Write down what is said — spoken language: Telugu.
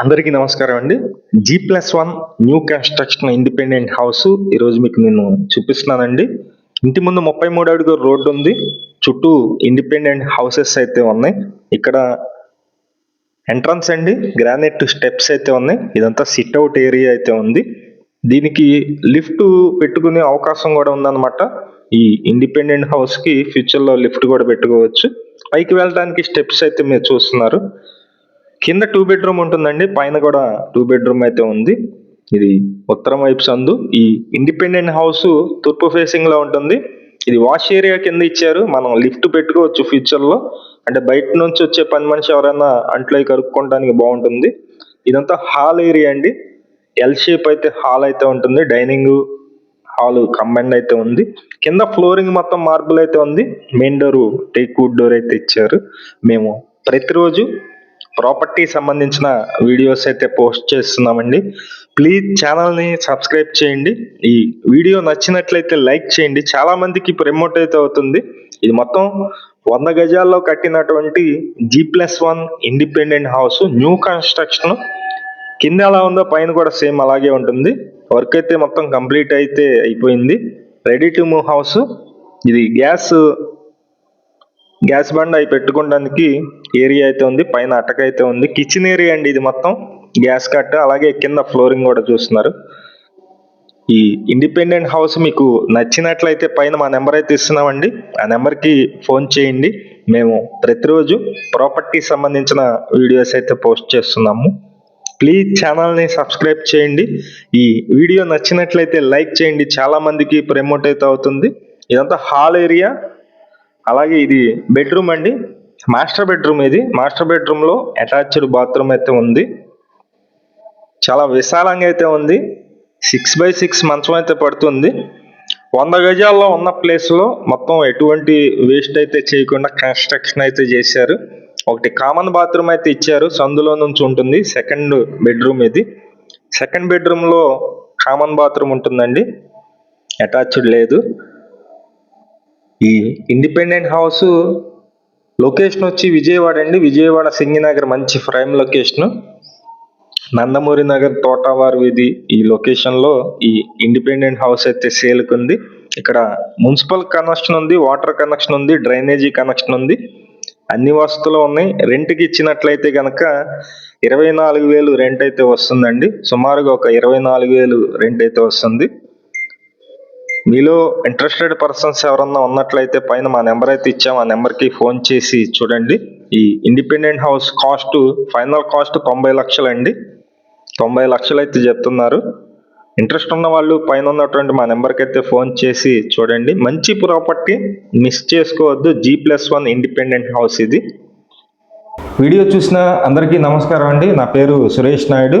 అందరికీ నమస్కారం అండి. G plus one new construction independent house ఈరోజు మీకు నేను చూపిస్తున్నానండి. ఇంటి ముందు ముప్పై మూడు అడుగు రోడ్డు ఉంది. చుట్టూ ఇండిపెండెంట్ హౌసెస్ అయితే ఉన్నాయి. ఇక్కడ ఎంట్రన్స్ అండి. గ్రానైట్ స్టెప్స్ అయితే ఉన్నాయి. ఇదంతా సిట్ అవుట్ ఏరియా అయితే ఉంది. దీనికి లిఫ్ట్ పెట్టుకునే అవకాశం కూడా ఉందన్నమాట. ఈ ఇండిపెండెంట్ హౌస్కి ఫ్యూచర్లో లిఫ్ట్ కూడా పెట్టుకోవచ్చు. పైకి వెళ్ళడానికి స్టెప్స్ అయితే మీరు చూస్తున్నారు. కింద టూ బెడ్రూమ్ ఉంటుందండి పైన కూడా టూ బెడ్రూమ్ అయితే ఉంది. ఇది ఉత్తరం వైపు సందు. ఈ ఇండిపెండెంట్ హౌస్ తూర్పు ఫేసింగ్లో ఉంటుంది. ఇది వాష్ ఏరియా కింద ఇచ్చారు. మనం లిఫ్ట్ పెట్టుకోవచ్చు ఫ్యూచర్లో. అంటే బయట నుంచి వచ్చే పని మనిషి ఎవరైనా అంట్లో కరుక్కోవడానికి బాగుంటుంది. ఇదంతా హాల్ ఏరియా అండి. ఎల్ షేప్ అయితే హాల్ అయితే ఉంటుంది. డైనింగ్ హాల్ కంబైన్ అయితే ఉంది. కింద ఫ్లోరింగ్ మొత్తం మార్బుల్ అయితే ఉంది. Main door teak wood door అయితే ఇచ్చారు. మేము ప్రతిరోజు ప్రాపర్టీ సంబంధించిన వీడియోస్ అయితే పోస్ట్ చేస్తున్నామండి. ప్లీజ్ ఛానల్ని సబ్స్క్రైబ్ చేయండి. ఈ వీడియో నచ్చినట్లయితే లైక్ చేయండి. చాలా మందికి ప్రమోట్ అయితే అవుతుంది. ఇది మొత్తం వంద గజాల్లో కట్టినటువంటి G plus one independent house new construction కింద ఎలా ఉందో పైన కూడా సేమ్ అలాగే ఉంటుంది. వర్క్ అయితే మొత్తం కంప్లీట్ అయితే అయిపోయింది. రెడీ టు మూవ్ హౌస్ ఇది గ్యాస్ గ్యాస్ బండ్ అవి పెట్టుకోవడానికి ఏరియా అయితే ఉంది పైన అటక అయితే ఉంది. కిచెన్ ఏరియా అండి ఇది మొత్తం. గ్యాస్ కట్ అలాగే కింద ఫ్లోరింగ్ కూడా చూస్తున్నారు. ఈ ఇండిపెండెంట్ హౌస్ మీకు నచ్చినట్లయితే పైన మా నెంబర్ అయితే ఇస్తున్నామండి. ఆ నెంబర్కి ఫోన్ చేయండి. మేము ప్రతిరోజు ప్రాపర్టీ సంబంధించిన వీడియోస్ అయితే పోస్ట్ చేస్తున్నాము. ప్లీజ్ ఛానల్ని సబ్స్క్రైబ్ చేయండి. ఈ వీడియో నచ్చినట్లయితే లైక్ చేయండి. చాలామందికి ప్రమోట్ అయితే అవుతుంది. ఇదంతా హాల్ ఏరియా. అలాగే ఇది బెడ్రూమ్ అండి. మాస్టర్ బెడ్రూమ్ ఇది. మాస్టర్ బెడ్రూమ్లో అటాచ్డ్ బాత్రూమ్ అయితే ఉంది. చాలా విశాలంగా అయితే ఉంది. సిక్స్ బై సిక్స్ మంచం అయితే పడుతుంది. వంద గజాల్లో ఉన్న ప్లేస్లో మొత్తం ఎటువంటి వేస్ట్ అయితే చేయకుండా కన్స్ట్రక్షన్ అయితే చేశారు. ఒకటి కామన్ బాత్రూమ్ అయితే ఇచ్చారు. సందులో నుంచి ఉంటుంది సెకండ్ బెడ్రూమ్ ఇది. సెకండ్ బెడ్రూమ్లో కామన్ బాత్రూమ్ ఉంటుందండి. అటాచ్డ్ లేదు. ఈ ఇండిపెండెంట్ హౌస్ లొకేషన్ వచ్చి విజయవాడ అండి. విజయవాడ సింగినగర్ మంచి ప్రైమ్ లొకేషన్. నందమూరి నగర్ తోటవారు వీధి ఈ లొకేషన్లో ఈ ఇండిపెండెంట్ హౌస్ అయితే సేల్కి ఉంది. ఇక్కడ మున్సిపల్ కనెక్షన్ ఉంది వాటర్ కనెక్షన్ ఉంది డ్రైనేజీ కనెక్షన్ ఉంది. అన్ని వసతులు ఉన్నాయి. రెంట్కి ఇచ్చినట్లయితే కనుక ఇరవై నాలుగు వేలు రెంట్ అయితే వస్తుందండి. సుమారుగా ఒక ఇరవై నాలుగు వేలు రెంట్ అయితే వస్తుంది. మీలో ఇంట్రెస్టెడ్ పర్సన్స్ ఎవరన్నా ఉన్నట్లయితే పైన మా నెంబర్ అయితే ఇచ్చాము ఆ నెంబర్కి ఫోన్ చేసి చూడండి. ఈ independent house cost final cost తొంభై లక్షలు అండి తొంభై లక్షలు అయితే చెప్తున్నారు. ఇంట్రెస్ట్ ఉన్న వాళ్ళు పైన ఉన్నటువంటి మా నెంబర్కి అయితే ఫోన్ చేసి చూడండి. మంచి ప్రాపర్టీ మిస్ చేసుకోవద్దు. G plus one independent house ఇది. వీడియో చూసిన అందరికీ నమస్కారం అండి. నా పేరు సురేష్ నాయుడు.